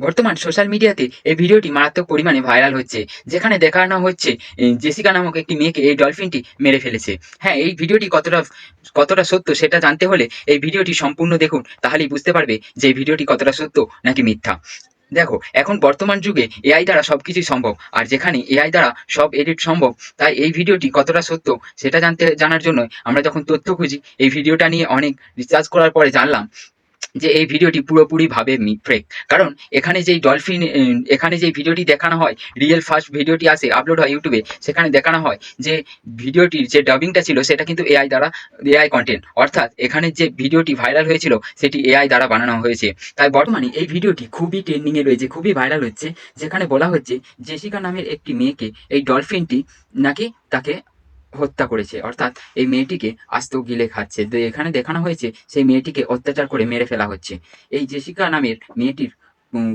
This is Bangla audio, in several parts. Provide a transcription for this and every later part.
বর্তমান সোশ্যাল মিডিয়াতে এই ভিডিওটি মারাত্মক পরিমাণে ভাইরাল হচ্ছে। যেখানে দেখানো হচ্ছে জেসিকা নামক একটি মেয়েকে এই ডলফিনটি মেরে ফেলেছে। হ্যাঁ এই ভিডিওটি কতটা কতটা সত্য সেটা জানতে হলে এই ভিডিওটি সম্পূর্ণ দেখুন, তাহলেই বুঝতে পারবে যে ভিডিওটি কতটা সত্য নাকি মিথ্যা। দেখো, এখন বর্তমান যুগে এআই দ্বারা সবকিছুই সম্ভব, আর যেখানে এআই দ্বারা সব এডিট সম্ভব, তাই এই ভিডিওটি কতটা সত্য সেটা জানতে, জানার জন্য আমরা যখন তথ্য খুঁজি, এই ভিডিওটা নিয়ে অনেক রিসার্চ করার পরে জানলাম যে এই ভিডিওটি পুরোপুরিভাবে ফেক কারণ এখানে যেই ডলফিন এখানে যেই ভিডিওটি দেখানো হয় রিয়েল ফার্স্ট ভিডিওটি আসে আপলোড হয় ইউটিউবে সেখানে দেখানো হয় যে ভিডিওটির যে ডাবিংটা ছিল, সেটা কিন্তু এআই দ্বারা এআই কন্টেন্ট অর্থাৎ এখানে যে ভিডিওটি ভাইরাল হয়েছিল, সেটি এআই দ্বারা বানানো হয়েছে। তাই বর্তমানে এই ভিডিওটি খুবই ট্রেন্ডিংয়ে রয়েছে, খুবই ভাইরাল হচ্ছে, যেখানে বলা হচ্ছে, জেসিকা নামের একটি মেয়েকে এই ডলফিনটি নাকি তাকে হত্যা করেছে। অর্থাৎ এই মেয়েটিকে আস্ত গিলে খাচ্ছে। এখানে দেখানো হয়েছে, সেই মেয়েটিকে অত্যাচার করে মেরে ফেলা হচ্ছে। এই জেসিকা নামের মেয়েটির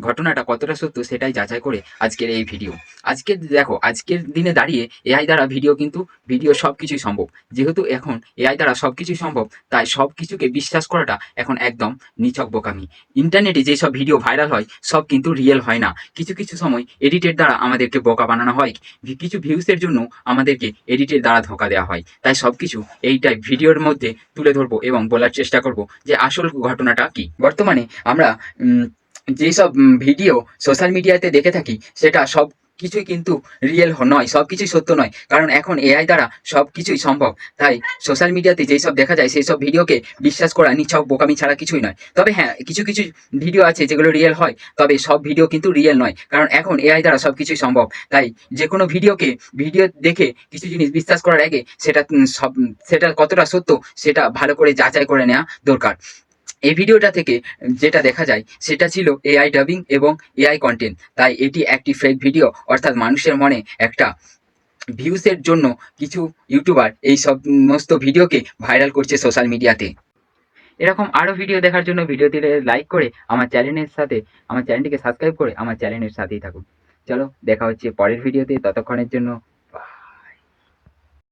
ঘটনাটা কতটা সত্য সেটাই যাচাই করে আজকের এই ভিডিও। আজকের দেখো, আজকের দিনে দাঁড়িয়ে এআই দ্বারা ভিডিও কিন্তু, ভিডিও সব কিছুই সম্ভব। যেহেতু এখন এআই দ্বারা সব কিছুই সম্ভব, তাই সব কিছুকে বিশ্বাস করাটা এখন একদম নিছক বোকামি। ইন্টারনেটে যেসব ভিডিও ভাইরাল হয়, সব কিন্তু রিয়েল হয় না। কিছু কিছু সময় এডিটের দ্বারা আমাদেরকে বোকা বানানো হয় কিছু ভিউসের জন্য আমাদেরকে এডিটের দ্বারা ধোকা দেওয়া হয়। তাই সব কিছু এইটাই ভিডিওর মধ্যে তুলে ধরবো এবং বলার চেষ্টা করব যে আসল ঘটনাটা কি। বর্তমানে আমরা যেসব ভিডিও সোশ্যাল মিডিয়াতে দেখে থাকি, সেটা সব কিছুই কিন্তু রিয়েল নয় সব কিছুই সত্য নয়, কারণ এখন এআই দ্বারা সব কিছুই সম্ভব। তাই সোশ্যাল মিডিয়াতে যেই সব দেখা যায় সেই সব ভিডিওকে বিশ্বাস করা নিছক, বোকামি ছাড়া কিছুই নয়। তবে হ্যাঁ কিছু কিছু ভিডিও আছে যেগুলো রিয়েল হয়, তবে সব ভিডিও কিন্তু রিয়েল নয়, কারণ এখন এআই দ্বারা সব কিছুই সম্ভব। তাই যে কোনো ভিডিওকে, ভিডিও দেখে কিছু জিনিস বিশ্বাস করার আগে সেটা সব, সেটা কতটা সত্য, সেটা ভালো করে যাচাই করে নেওয়া দরকার। এই ভিডিওটা থেকে যেটা দেখা যায়, সেটা ছিল এআই ডাবিং এবং এআই কন্টেন্ট তাই এটি একটি ফেক ভিডিও অর্থাৎ মানুষের মনে একটা ভিউসের জন্য কিছু ইউটিউবার এই সমস্ত ভিডিওকে ভাইরাল করছে সোশ্যাল মিডিয়াতে এরকম আরও ভিডিও দেখার জন্য ভিডিওটিতে লাইক করে আমার চ্যানেলের সাথে, আমার চ্যানেলটিকে সাবস্ক্রাইব করে আমার চ্যানেলের সাথেই থাকুন। চলো, দেখা হচ্ছে পরের ভিডিওতে ততক্ষণের জন্য